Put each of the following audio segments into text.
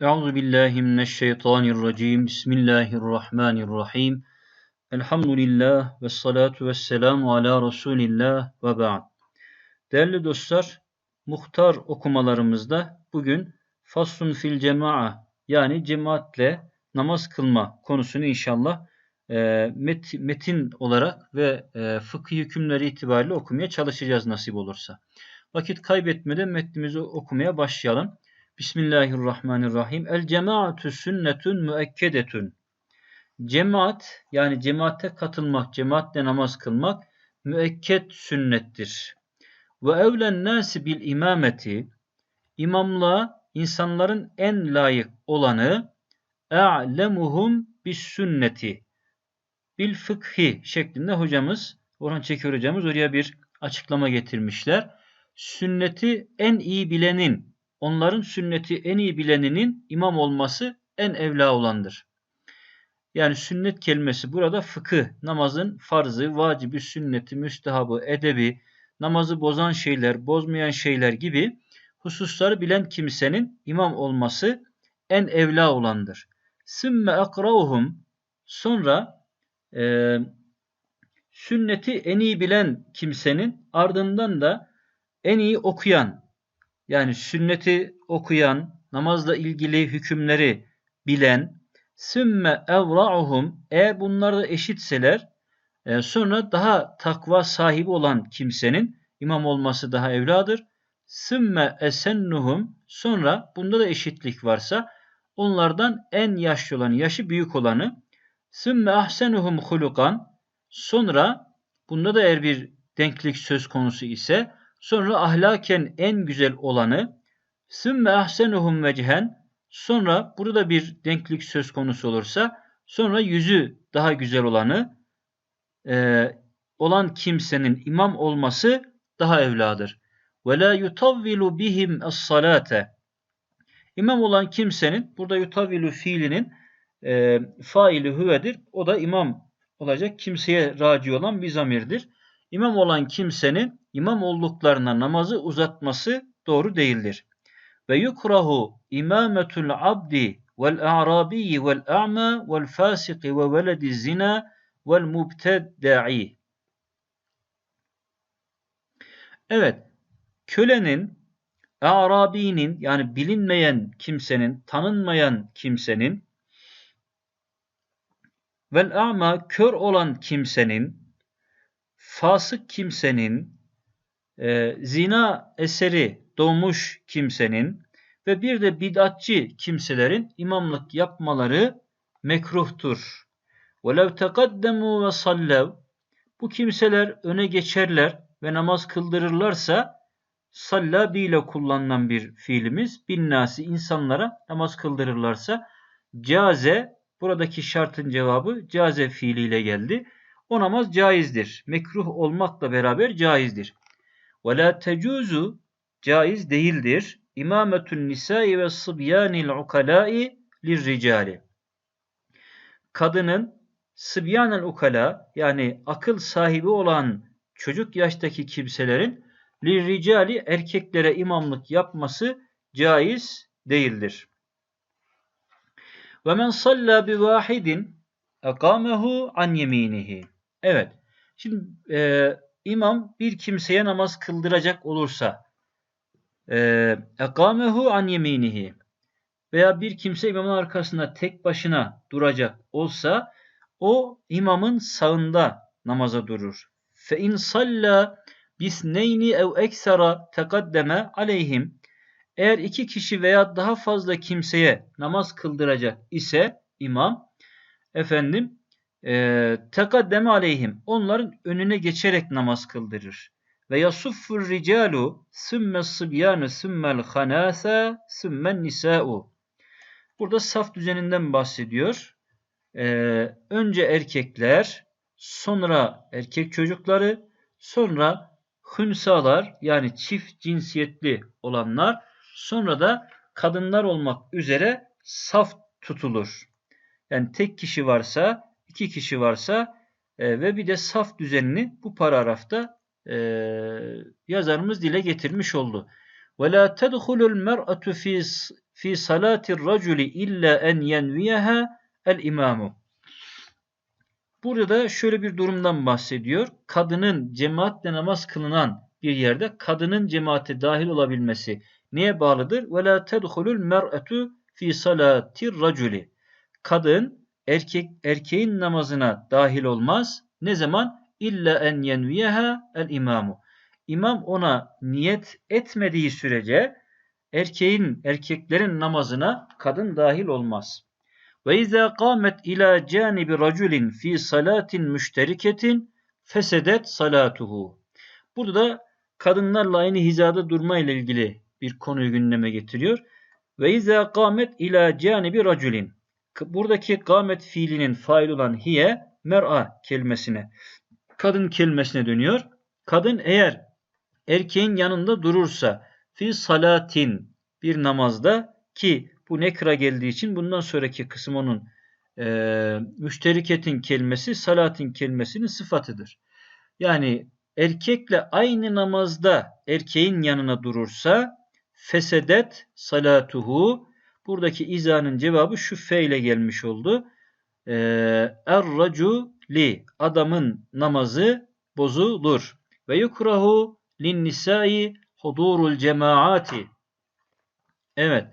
Euzu billahi mineşşeytanirracim. Bismillahirrahmanirrahim. Elhamdülillah ve salatu ve selamu ala Resulillah ve ba'd. Değerli dostlar, muhtar okumalarımızda bugün faslun fil cema'a yani cemaatle namaz kılma konusunu inşallah e, met, metin olarak ve e, fıkıh hükümleri itibariyle okumaya çalışacağız nasip olursa. Vakit kaybetmeden metnimizi okumaya başlayalım. Bismillahirrahmanirrahim. El cemaatü sünnetün müekkedetün. Cemaat yani cemaate katılmak, cemaatle namaz kılmak müekket sünnettir. Ve evlen nasi bil imameti imamlığa insanların en layık olanı a'lemuhum bis sünneti bil fıkhi şeklinde hocamız Orhan Çeker hocamız oraya bir açıklama getirmişler. Sünneti en iyi bilenin onların sünneti en iyi bileninin imam olması en evla olandır. Yani sünnet kelimesi burada fıkıh, namazın farzı, vacibi, sünneti, müstehabı, edebi, namazı bozan şeyler, bozmayan şeyler gibi hususları bilen kimsenin imam olması en evla olandır. Sümme akrauhum sonra e, sünneti en iyi bilen kimsenin ardından da en iyi okuyan yani sünneti okuyan, namazla ilgili hükümleri bilen, sümme evra'uhum eğer bunlar da eşitseler e, sonra daha takva sahibi olan kimsenin imam olması daha evladır. Sümme esennuhum sonra bunda da eşitlik varsa onlardan en yaşlı olanı, yaşı büyük olanı sümme ahsenuhum hulukan sonra bunda da eğer bir denklik söz konusu ise Sonra ahlaken en güzel olanı sümme ahsenuhum vecihen sonra burada bir denklik söz konusu olursa sonra yüzü daha güzel olanı e, olan kimsenin imam olması daha evladır. Ve la yutavvilu bihim es-salate. İmam olan kimsenin burada yutavvilu fiilinin e, faili hüvedir. O da imam olacak kimseye raci olan bir zamirdir. İmam olan kimsenin imam olduklarına namazı uzatması doğru değildir. Ve yukrahu imametul abdi vel a'rabi vel a'ma vel fasiki ve veledi zina vel mubtedda'i. Evet, kölenin, Arabi'nin yani bilinmeyen kimsenin, tanınmayan kimsenin vel a'ma kör olan kimsenin fasık kimsenin, e, zina eseri doğmuş kimsenin ve bir de bid'atçı kimselerin imamlık yapmaları mekruhtur. وَلَوْ تَقَدَّمُوا وَصَلَّوْا Bu kimseler öne geçerler ve namaz kıldırırlarsa salla ile kullanılan bir fiilimiz bin nasi insanlara namaz kıldırırlarsa caze buradaki şartın cevabı caze fiiliyle geldi. O namaz caizdir. Mekruh olmakla beraber caizdir. Ve la tecuzu caiz değildir. İmametün nisai ve sıbyanil ukalai lirricali. Kadının sıbyanel ukala yani akıl sahibi olan çocuk yaştaki kimselerin lirricali erkeklere imamlık yapması caiz değildir. Ve men salla bi vahidin ekamehu an yeminihi. Evet. Şimdi e, imam bir kimseye namaz kıldıracak olursa ekamehu an yeminihi veya bir kimse imamın arkasında tek başına duracak olsa o imamın sağında namaza durur. Fe in salla bisneyni ev eksara tekaddeme aleyhim eğer iki kişi veya daha fazla kimseye namaz kıldıracak ise imam efendim tekaddeme aleyhim onların önüne geçerek namaz kıldırır. Ve yasuffur ricalu sümme sıbyanu sümmel hanasa sümmen nisa'u. Burada saf düzeninden bahsediyor. Ee, önce erkekler, sonra erkek çocukları, sonra hünsalar yani çift cinsiyetli olanlar, sonra da kadınlar olmak üzere saf tutulur. Yani tek kişi varsa iki kişi varsa e, ve bir de saf düzenini bu paragrafta e, yazarımız dile getirmiş oldu. Ve la tedhulul mer'atu fi salatir raculi illa en yenviyeha el. Burada şöyle bir durumdan bahsediyor. Kadının cemaatle namaz kılınan bir yerde kadının cemaate dahil olabilmesi neye bağlıdır? Ve la tedhulul fi salatir raculi. Kadın erkek erkeğin namazına dahil olmaz. Ne zaman? İlla en yenviyeha el imamu. İmam ona niyet etmediği sürece erkeğin erkeklerin namazına kadın dahil olmaz. Ve izâ kâmet ilâ cânibi raculin fî salâtin müşteriketin fesedet salatuhu. Burada kadınlarla aynı hizada durma ile ilgili bir konuyu gündeme getiriyor. Ve izâ kâmet ilâ cânibi raculin. Buradaki kâmet fiilinin fail olan hiye mer'a kelimesine, kadın kelimesine dönüyor. Kadın eğer erkeğin yanında durursa fi salatin bir namazda ki bu nekra geldiği için bundan sonraki kısım onun e, müşteriketin kelimesi salatin kelimesinin sıfatıdır. Yani erkekle aynı namazda erkeğin yanına durursa fesedet salatuhu buradaki izanın cevabı şu fe ile gelmiş oldu. E, er li adamın namazı bozulur ve yukrahu lin nisai hudurul cemaati Evet.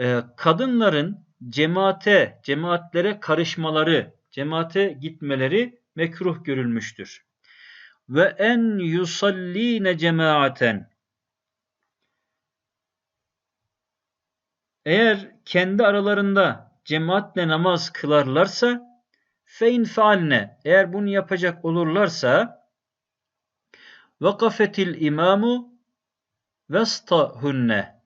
Ee, kadınların cemaate, cemaatlere karışmaları, cemaate gitmeleri mekruh görülmüştür. Ve en yusalline cemaaten Eğer kendi aralarında cemaatle namaz kılarlarsa fein faalne eğer bunu yapacak olurlarsa vakafetil imamu vestahunne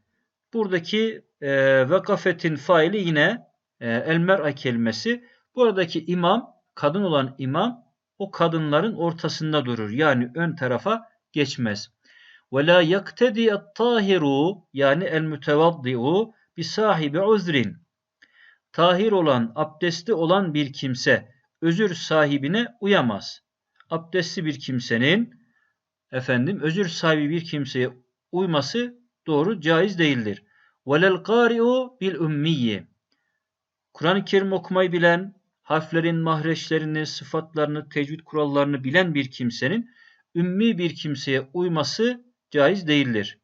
buradaki e, vakafetin faili yine e, el mer'a kelimesi. Buradaki imam, kadın olan imam o kadınların ortasında durur. Yani ön tarafa geçmez. Ve la yaktedi tahiru yani el mütevaddi'u bi sahibi uzrin. Tahir olan, abdestli olan bir kimse özür sahibine uyamaz. Abdestli bir kimsenin efendim özür sahibi bir kimseye uyması doğru caiz değildir. Velel qari'u bil ummiyi. Kur'an-ı Kerim okumayı bilen, harflerin mahreçlerini, sıfatlarını, tecvid kurallarını bilen bir kimsenin ümmi bir kimseye uyması caiz değildir.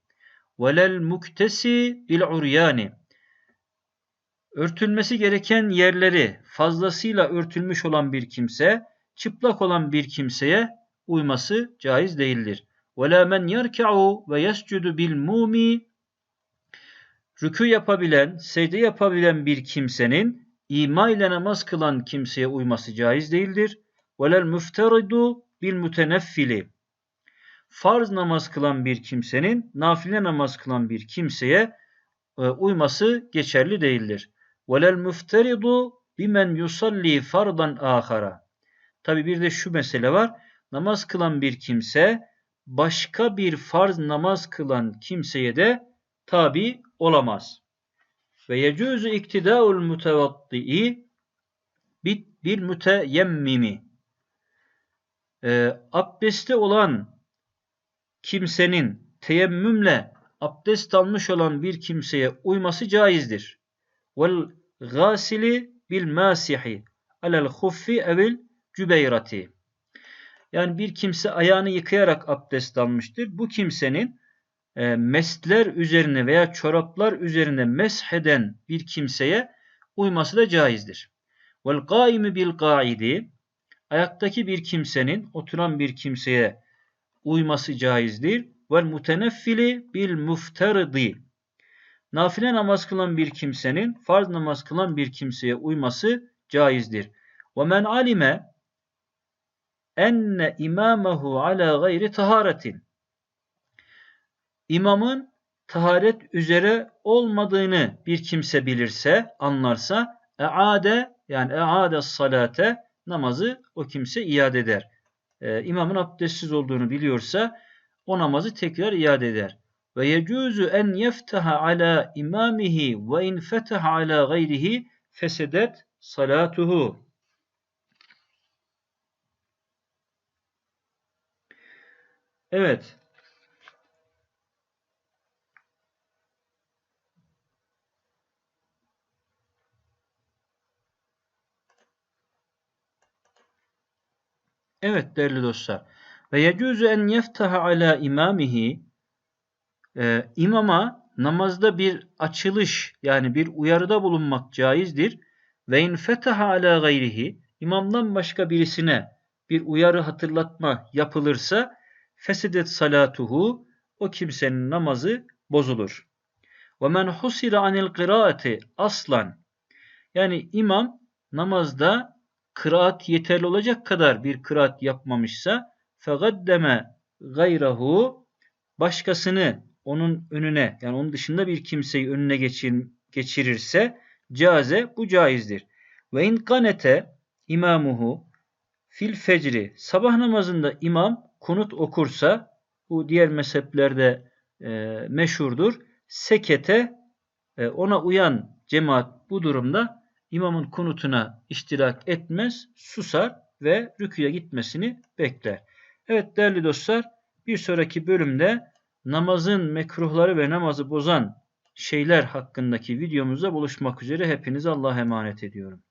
Velel muktesi bil uryani. Örtülmesi gereken yerleri fazlasıyla örtülmüş olan bir kimse, çıplak olan bir kimseye uyması caiz değildir. وَلَا مَنْ يَرْكَعُ وَيَسْجُدُ بِالْمُومِ Rükû yapabilen, secde yapabilen bir kimsenin ima ile namaz kılan kimseye uyması caiz değildir. وَلَا الْمُفْتَرِدُ بِالْمُتَنَفِّلِ Farz namaz kılan bir kimsenin nafile namaz kılan bir kimseye e, uyması geçerli değildir. velel müfteridu bimen yusalli fardan ahara. Tabi bir de şu mesele var. Namaz kılan bir kimse başka bir farz namaz kılan kimseye de tabi olamaz. Ve yecuzu iktidaul mutevatti'i bir müteyemmimi. E, ee, abdesti olan kimsenin teyemmümle abdest almış olan bir kimseye uyması caizdir. Vel gasili bil masihi alel huffi evil cübeyrati. Yani bir kimse ayağını yıkayarak abdest almıştır. Bu kimsenin e, mesler üzerine veya çoraplar üzerine mesheden bir kimseye uyması da caizdir. Vel gaimi bil gaidi ayaktaki bir kimsenin oturan bir kimseye uyması caizdir. Vel muteneffili bil mufteridi Nafile namaz kılan bir kimsenin farz namaz kılan bir kimseye uyması caizdir. Ve men alime enne imamahu ala gayri taharetin. İmamın taharet üzere olmadığını bir kimse bilirse, anlarsa eade yani eade salate namazı o kimse iade eder. Ee, imamın abdestsiz olduğunu biliyorsa o namazı tekrar iade eder ve yecuzu en yeftaha ala imamihi ve in fetaha ala gayrihi fesedet salatuhu. Evet. Evet değerli dostlar. Ve yecuzu en yeftaha ala imamihi e, imama namazda bir açılış yani bir uyarıda bulunmak caizdir. Ve in fetaha ala gayrihi imamdan başka birisine bir uyarı hatırlatma yapılırsa fesedet salatuhu o kimsenin namazı bozulur. Ve men husira anil kıraati aslan yani imam namazda kıraat yeterli olacak kadar bir kıraat yapmamışsa fegaddeme gayrahu başkasını onun önüne yani onun dışında bir kimseyi önüne geçir, geçirirse caze bu caizdir. Ve in kanete imamuhu fil fecri sabah namazında imam kunut okursa bu diğer mezheplerde e, meşhurdur. Sekete e, ona uyan cemaat bu durumda imamın kunutuna iştirak etmez, susar ve rüküye gitmesini bekler. Evet değerli dostlar bir sonraki bölümde namazın mekruhları ve namazı bozan şeyler hakkındaki videomuzda buluşmak üzere hepinizi Allah'a emanet ediyorum.